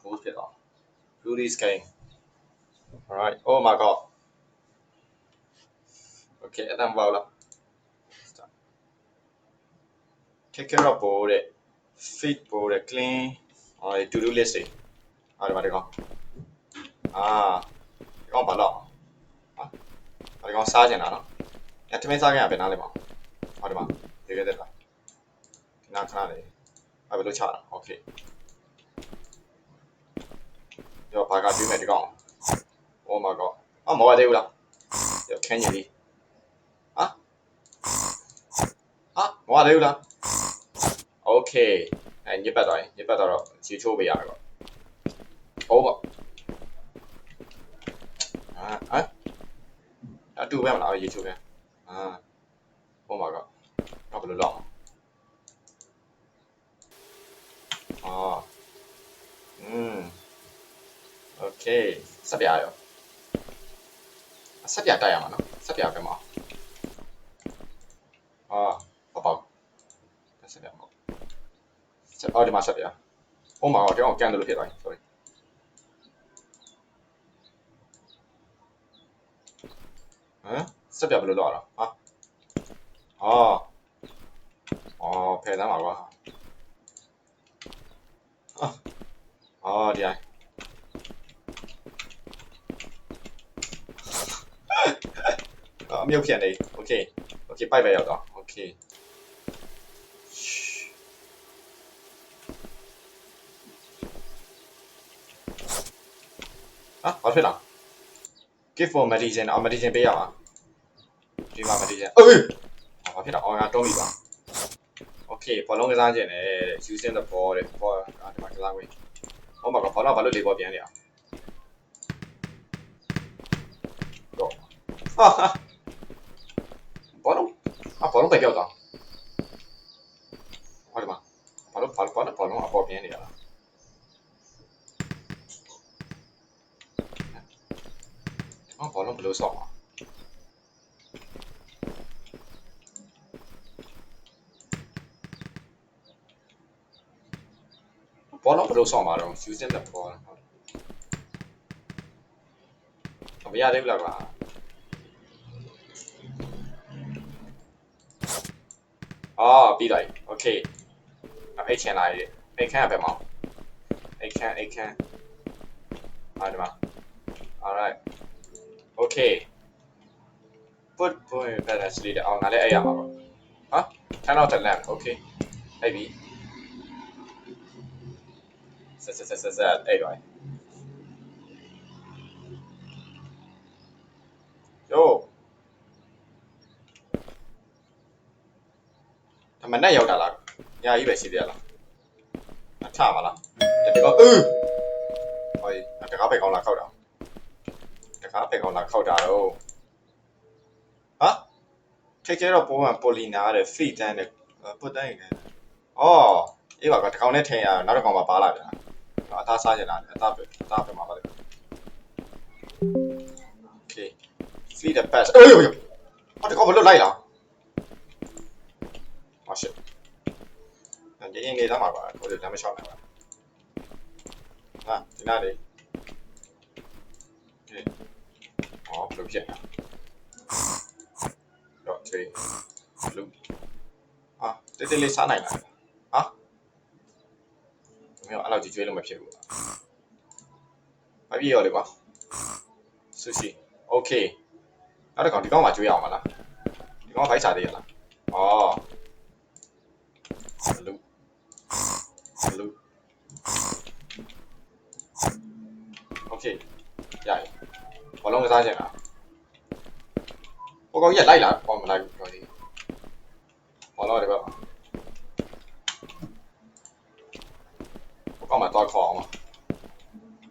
boost ဖြစ်သွား Rudy Scaling alright oh my god okay အတန်ပါလား take care of ပို့တဲ့ fit ပို့တဲ့ clean ဟော to do list တွေအားဒီမှာဒီကောင်အာဒီကောင်ဘာလို့ဟာဒီကောင်စားကျင်တာနော်အဲတမင်းစားကြရပဲနားလေးပါဟောဒီမှာဒီကတဲ့လားနားခဏလေးအဲဘယ်လိုချတာ okay ရောဘာကတွေးမယ်ဒီကောင် oh my god အမောရသေးဘူးလားရောခန်းကြီးလေးဟာဟာမောရသေးဘူးလား okay အဲညစ်ပတ်သွားရင်ညစ်ပတ်သွားတော့ချီချိုးပေးရမယ်ပေါ့ဟုတ်ပါအာအာအတူပဲမလားရေချိုးပြန်အာ oh my god တော့ဘယ်လိုလုပ်အောင်အာอืม okay ဆက်ပြရောဆက်ပြတိုက်ရမှာနော်ဆက်ပြပဲမအောင်အာပေါ့ပေါ့ဆက်ပြမဟုတ်ဆက်အော်ဒီမှာဆက်ပြ oh my god ကျွန်တော်ကန်တယ်လို့ဖြစ်သွားပြီ sorry ဟမ်ဆက်ပြဘယ်လိုလုပ်ရအောင်ဟာအော်အော်ဖယ်သားမှာကွာအာအော်ဒီအိုင် အာအ မြုပ်ပြန်နေโอเคโอเคပိုက်ပဲရောက်တော့โอเคอ่ะဘာဖြစ်လား give for medicine အော် medicine ပေးရမှာဒီမှာ medicine အေးဘာဖြစ်တော့အော်ငါတွန်းပြီပါโอเคဘောလုံးကစားခြင်းနဲ့ using the ball တဲ့ ball အာဒီမှာကစားခွင့်ဟောမှာကဘောလုံးဘာလို့လေးဘောပြန်နေအောင်တော့ဟာဟာဘော လုံးအဘောလုံးပဲပြောက်သွားဟောဒီမှာဘာလို့ဘာလို့ဘာလို့ဘောလုံးအပေါ်ပြန်နေရလားအော်ဘောလုံးဘယ်လိုဆော့မှာဘောလုံးဘယ်လိုဆော့မှာတော့ using the ball မရသေးဘူးလားကွာ Oh, be like, okay. I'm A-can 来的，A-can 白毛，A-can A-can，来的吗？Alright, okay. Put boy bad actually. Oh, 哦，哪里 A Turn out the lamp. Okay, A B. ဆက်ဆက်ဆက်ဆက်ဆက်အဲ့ပါ Yo အမနဲ့ရောက်တာလားညာကြီးပဲရှိသေးရလားအထပါလားတကောအးဟိုတကားပဲကောင်းလာခောက်တာတကားပဲကောင်းလာခောက်တာတော့ဟာ take care of ပုံမှန်ပိုလီနာတဲ့ free တန်းတဲ့ပုတ်တန်းရင်လည်းအော်အေးပါကတကောင်နဲ့ထင်ရနောက်တစ်ကောင်မှပါလာပြန်အသားစားချင်တာအသားပဲအသားပဲမှာပါလေ okay free the pass အေးဟောတကောင်ဘလို့လိုက်လား Oh shit. ငင်းငင်းနေသားမှာပါကိုယ်လမ်းမလျှောက်နိုင်ပါဟာဒီနားလေးကဲဟောဘယ်လိုဖြစ်လဲတော့ဒီလူဟာတိတ်တိတ်လေးစားနိုင်လားဟာမင်းအဲ့လောက်ကြီးကျွေးလို့မဖြစ်ဘူးဘာပြည့်ရောလေကွာဆူရှီโอเคနောက်တစ်ကောင်ဒီကောင်မှကျွေးအောင်မလားဒီကောင်ဖိုက်စားသေးရလားဩ Okay. ရရဘောလုံးကစားချင်တာဟိုကောင်ကြီးကလိုက်လာဟောမလိုက်ဘူးတော်သေးဘောလုံးတွေပဲဟိုကောင်မှတော့ခေါ်အောင်ပါ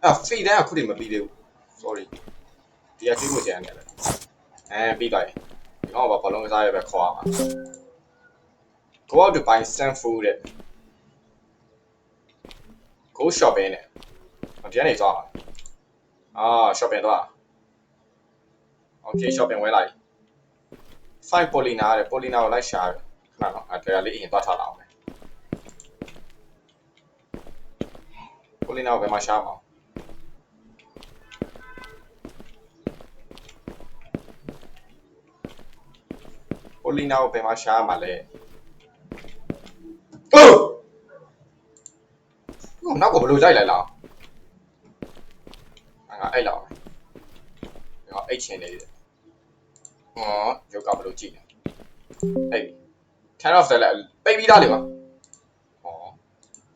အဲ့ free တန်းကခုတည်းမပြီးသေးဘူး sorry ဒီကကြည့်ဖို့ကြံနေတယ်အဲပြီးသွားပြီဒီကောင်ကဘောလုံးကစားရပဲခေါ်အောင်ပါ go out to buy some food တဲ့ go shopping တဲ့ဒီကနေသွား မှာအာ shopping သွား okay shopping ဝယ်လိုက် five polina တဲ့ polina ကိုလိုက်ရှာခဏတော့အဲ့ဒါလေးအရင်သွားထားလာအောင်မယ်ပိုလီနာကိုဘယ်မှာရှာမှာပိုလီနာကိုဘယ်မှာရှာမှာလဲအိုးဟိုနောက်ကဘယ်လိုလိုက်လိုက်လားငါအဲ့လောက်ငါ အိတ်ချင်နေတယ်ဟောယောက်ကဘယ်လိုကြည့်လဲအဲ့ turn off တယ်လေပိတ်ပြီးသားလေပါဟော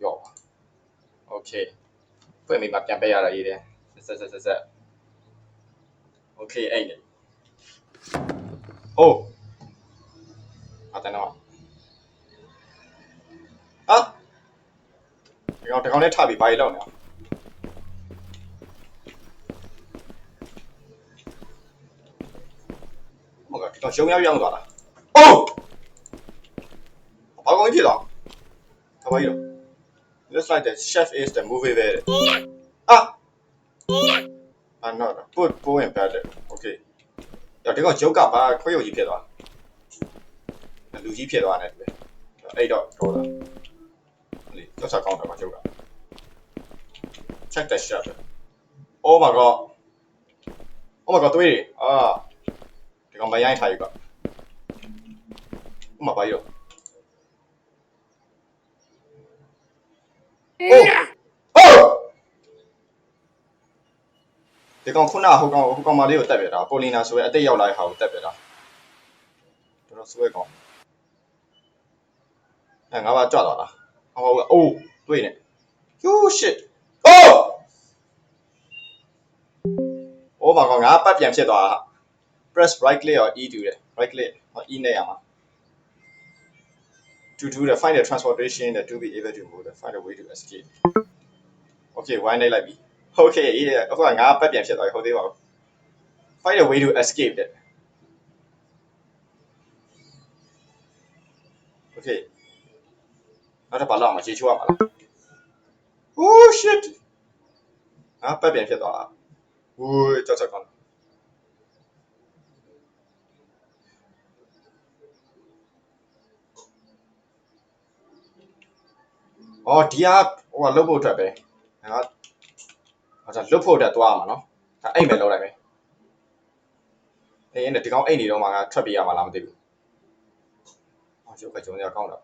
ရော့ပါ okay ဖွင့်ပြီးမှပြန်ပေးရတာရေးတယ်ဆက်ဆက်ဆက်ဆက် okay အဲ့လေ oh အတနော်အာဒီကောင်ဒီကောင်နဲ့ထပြီးဘာကြီးလောက်နေအောင် တ်ကဲ့ဒီကောင်ရှုံးရောက်ရောက်သွားတာ oh ဘာကောင်ကြီးဖြစ်သွားဘာပါကြီးတော့ Looks like the chef is the movie there. Ah! Ah, no, no. Put, put in better. Okay. ရဒီကောင်ဂျုတ်ကဘာခွေးရုပ်ကြီးဖြစ်သွားလူကြီးဖြစ်သွားတယ်တူပဲအဲ့တော့တော့တာလေတော့ချက်ကောင်းတယ်မှာဂျုတ်က check the chef oh my god oh my god တွေးတယ်အာ ဒီကောင်မရိုင်းထားယူကဥမာပါရော Oh! Oh! ဒီကောင်ခုနဟိုကောင်ဟိုကောင်မလေးကိုတက်ပြတာပိုလီနာဆိုရဲအတိတ်ရောက်လာတဲ့ဟာကိုတက်ပြတာတော်တော်ဆွဲကောင်အဲငါဘာကြွသွားလားဟောဟောအိုးတွေ့နေ you shit oh oh my god ငါပတ်ပြန်ဖြစ်သွားတာ press right click ရော e တူတယ် right click ဟော e နဲ့ရမှာ to do the find the transportation that to be able to move the find a way to escape okay why နေလိုက်ပြီ okay အေးအခုကငါပတ်ပြန်ဖြစ်သွားပြီဟုတ်သေးပါဘူး find a way to escape တဲ့ okay နောက်တစ်ပါလောက်မှာခြေချိုးရမှာလား oh shit ငါပတ်ပြန်ဖြစ်သွားတာဟိုးကြောက်ကြောက်ကောင်း အော်ဒီကဟိုကလုတ်ဖို့အတွက်ပဲငါဟောဒါလုတ်ဖို့အတွက်သွားရမှာနော်ဒါအိတ်မယ်လောက်လိုက်မယ်အေးအဲ့ဒီကောင်အိတ်နေတော့မှငါထွက်ပြေးရမှာလားမသိဘူးအော်ရုပ်ကကြုံရကောင်းတော့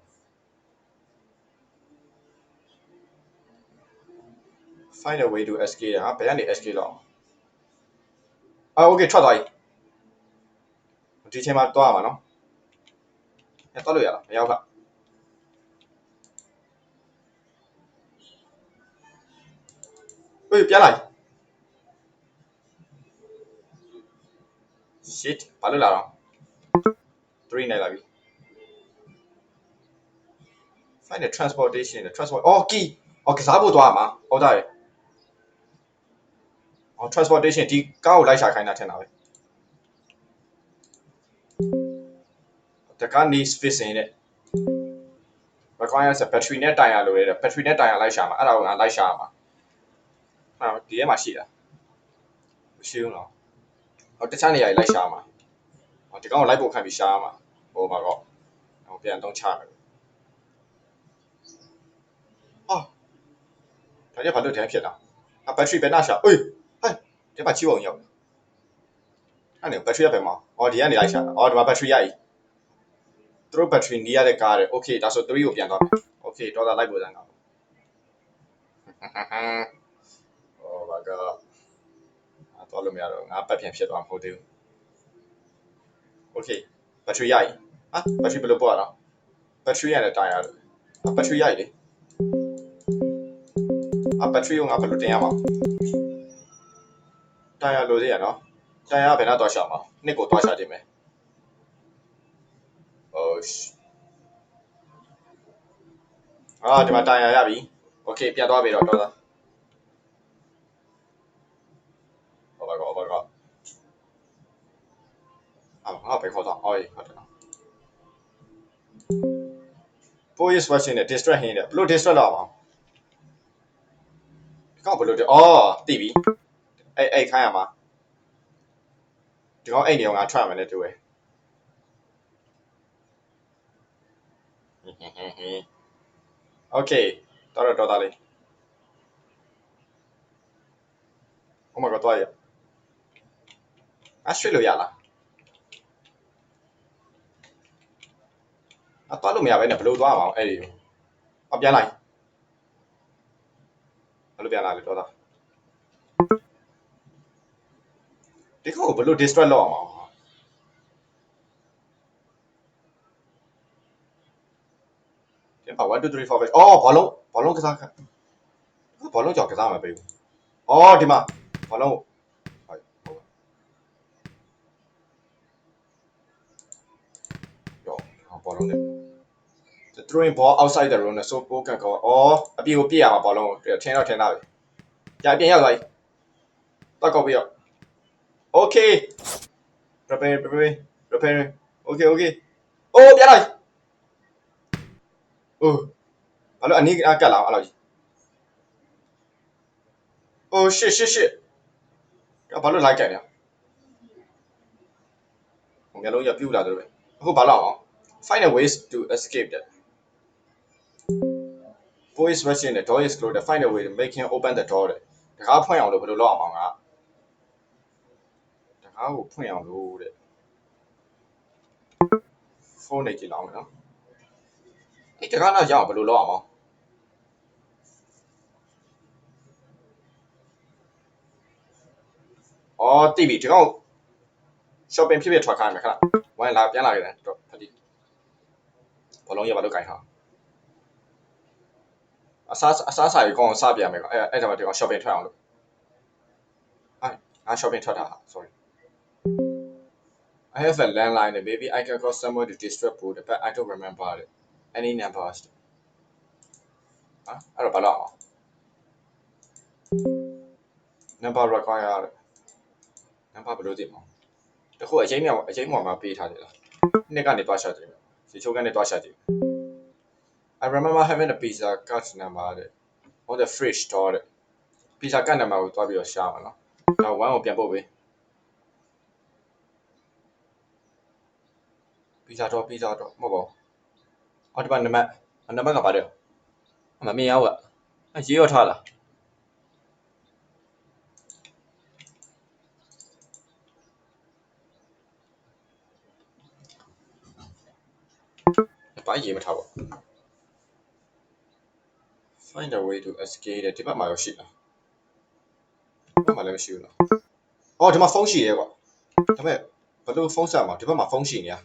find a way to escape ဟာဘယ်ကနေ escape လောက်အာ okay ထွက်သွားပြီဒီချိန်မှာသွားရမှာနော်အဲသွားလို့ရလားမရောက်ခ ဟေးပြန်လာ shit ဘာလို့လာတော့3နိုင်လာပြီ find the transportation the transport အော် key အော်ကစားဖို့သွားရမှာဟုတ်တယ်အော် transportation ဒီကားကိုလိုက်ရှာခိုင်းတာထင်တာပဲတကား needs fixing တဲ့ requires a battery နဲ့တိုင်ရလို့ရတယ် battery နဲ့တိုင်ရလိုက်ရှာမှာအဲ့ဒါကိုငါလိုက်ရှာမှာ ဟာဒီထဲမှာရှိတာမရှိဘူးနော်ဟောတခြားနေရာကြီးလိုက်ရှာမှာဟောဒီကောင်ကိုလိုက်ဖို့ခံပြီးရှာမှာဟိုမှာတော့ဟောပြန်တော့ချမယ်အော်ဒါကြဘာလို့တန်းဖြစ်တာအ battery ဘယ်နှရှာအေးဟဲ့ဒီမှာချိပုံရောက်အဲ့နေ battery ဘယ်မှာအော်ဒီကနေလိုက်ရှာအော်ဒီမှာ battery ရည်သူတို့ battery နီးရတဲ့ကားတယ် okay ဒါဆို3ကိုပြန်သွားမယ် okay တော့တာလိုက်ပို့စမ်းကောင် ကသွားလို့မရတော့ငါပတ်ပြန်ဖြစ်သွားမှာမဟုတ်သေးဘူး okay ဘက်ထရီရိုက်ဟာဘက်ထရီဘယ်လိုပေါ်ရအောင်ဘက်ထရီရတယ်တိုင်ရတယ်ဘက်ထရီရိုက်လေအဘက်ထရီကိုငါဘယ်လိုတင်ရမှာတိုင်ရလို့သေးရနော်တိုင်ရဘယ်နှတော့ရှာမှာနှစ်ကိုတော့ရှာတင်မယ်ဟိုအာဒီမှာတိုင်ရရပြီ okay ပြန်သွားပြီတော့တော်သား အာငါပဲခေါ်တော့အော်ဟုတ်တယ်နော် police watching နဲ့ distract ဟင်းတယ်ဘလို့ distract လောက်အောင်ဒီကောင်ဘလို့အော်သိပြီအဲ့အဲ့ခိုင်းရမှာဒီကောင်အဲ့နေအောင်ငါထွက်မယ်နဲ့တူတယ်โอเคတော်တော်တော်သားလေး Oh my god သွားရအရွှေ့လို့ရလား အသွားလို့မရဘဲနဲ့ဘယ်လိုသွားမှာအဲ့ဒီအပြန်လိုက်ဘယ်လိုပြန်လာလဲတော့သားဒီကောင်ကိုဘယ်လို distract လုပ်အောင်မလဲပြန်ပါ1 2 3 4 5အော်ဘာလုံးဘာလုံးကစားခဘာလုံးကြောင်ကစားမှာပဲအော်ဒီမှာဘာလုံးဟုတ်ဟုတ်ရောဘာလုံးလဲ the throwing ball outside the room နဲ့ so ပိုးကန်ကောအော်အပြေကိုပြစ်ရမှာဘောလုံးကိုထင်းတော့ထင်းတာပဲကြာပြန်ရောက်သွားပြီတော့ကောက်ပြီးတော့ okay prepare prepare prepare okay okay အိုးပြန်လာပြီအိုးဘာလို့အနည်းအကတ်လာအောင်အဲ့လိုကြီးအိုး shit shit shit ဘာလို့လိုက်ကြတယ်ဟိုမျိုးလုံးရပြူလာတယ်ပဲအခုဘာလို့အောင် find a ways to escape that voice rushing the door is closed find a way to make him open the door တဲ့တကားဖွင့်အောင်လို့ဘယ်လိုလုပ်အောင်အောင်ကတကားကိုဖွင့်အောင်လို့တဲ့ဖုန်းနေကြည့်လောက်မယ်နော်အဲ့တကားတော့ရအောင်ဘယ်လိုလုပ်အောင်အော်တိပြီဒီကောင် shopping ဖြစ်ဖြစ်ထွက်ခိုင်းမယ်ခဏဝိုင်းလာပြန်လာခဲ့တယ်တော့ဖတိဘလုံးရပါလို့ကြိုင်ထား အစားအစားစာရေးကောင်းအောင်စပြရမယ်ကွာအဲ့အဲ့ဒါမှဒီကောင် shopping ထွက်အောင်လို့ဟာငါ shopping ထွက်တာ sorry I have a landline maybe I can call someone to distract boot but I don't remember it any numbers ဟာအဲ့တော့ဘာလို့အောင် number require ရတယ် number ဘယ်လိုသိမလဲတခုအချိန်မြောက်အချိန်မြောက်မှာပေးထားတယ်လားနှစ်ကနေတွားရှာကြည့်မယ်စီချိုးကနေတွားရှာကြည့် I remember having a pizza card number တဲ့ on the fridge store တဲ့ pizza card number ကိုတွားပြီးတော့ရှာမှာနော်ဒါ1ကိုပြန်ပို့ပေး pizza store pizza store မဟုတ်ပါဘူးအော်ဒီမှာနံပါတ်နံပါတ်ကပါတယ်မမြင်ရဘူးအရေးရထားလားဘာရေးမထားပါ find a way to escape တဲ့ဒီဘက်မှာရောရှိလားဒီဘက်မှာလည်းမရှိဘူးလားအော်ဒီမှာဖုန်းရှိရဲကွာဒါပေမဲ့ဘယ်လိုဖုန်းဆက်မှာဒီဘက်မှာဖုန်းရှိနေရ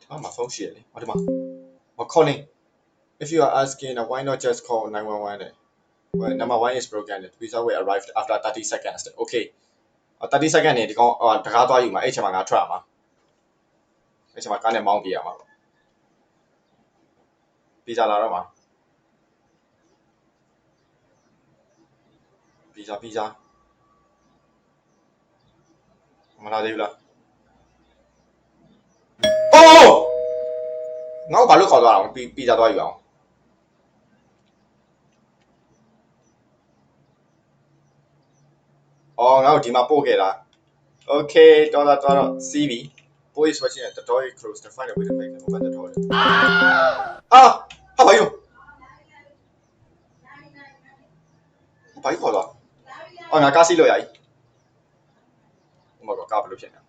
ဒီဘက်မှာဖုန်းရှိရလေဟောဒီမှာဟော calling if you are asking uh, why not just call 911တဲ့ well number 1 is broken the visa will arrive after 30 seconds တဲ့ okay 30 second နေဒီကောင်ဟိုတကားသွားယူမှာအဲ့ချိန်မှာငါထွက်မှာအဲ့ချိန်မှာကားနဲ့မောင်းပြရမှာ ပီဇာလာတော့မှာပီဇာပီဇာမလာသေးဘူးလားအိုးငါ့ကိုဘာလို့ခေါ်သွားတာလဲပီပီဇာသွားယူအောင်အော်ငါ့ကိုဒီမှာပို့ခဲ့တာ Okay တော်တော့တော်တော့ CV boy is watching at the door is closed to find a way to make him open the door အာဟာဘာယူဘာယူခေါ်တော့အော်ငါကားစီးလို့ရည်ဟိုမှာကားဘယ်လိုဖြစ်နေ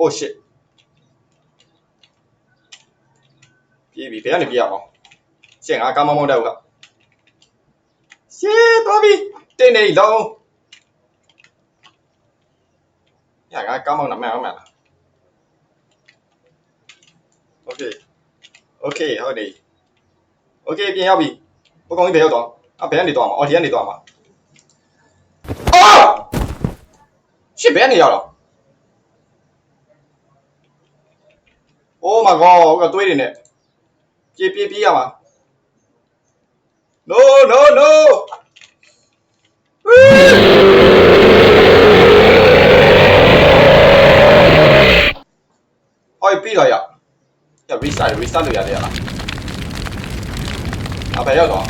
Oh shit ပြေးပြီဘယ်ကနေပြေးရအောင်ရှင့်ငါကားမမောင်းတတ်ဘူးကရှေးတော်ပြီတင်းနေလုံး ညငါကားမောင်းတာမှန်အောင်မှန်လား Okay Okay ဟုတ်တယ် Okay ပြင်ရောက်ပြီဘုကောင်ကြီးဘယ်ရောက်တော့အဘယ်ကနေတော့မှာအော်ဒီကနေတော့မှာအော်ရှစ်ဘယ်ကနေရောက်တော့ Oh my god ဟိုကတွေးနေနဲ့ပြေးပြေးပြေးရမှာ No no no ဟောပြီးတော့ရရ restart restart လို့ရတယ်ရလားအဘယ်ရောက်တော့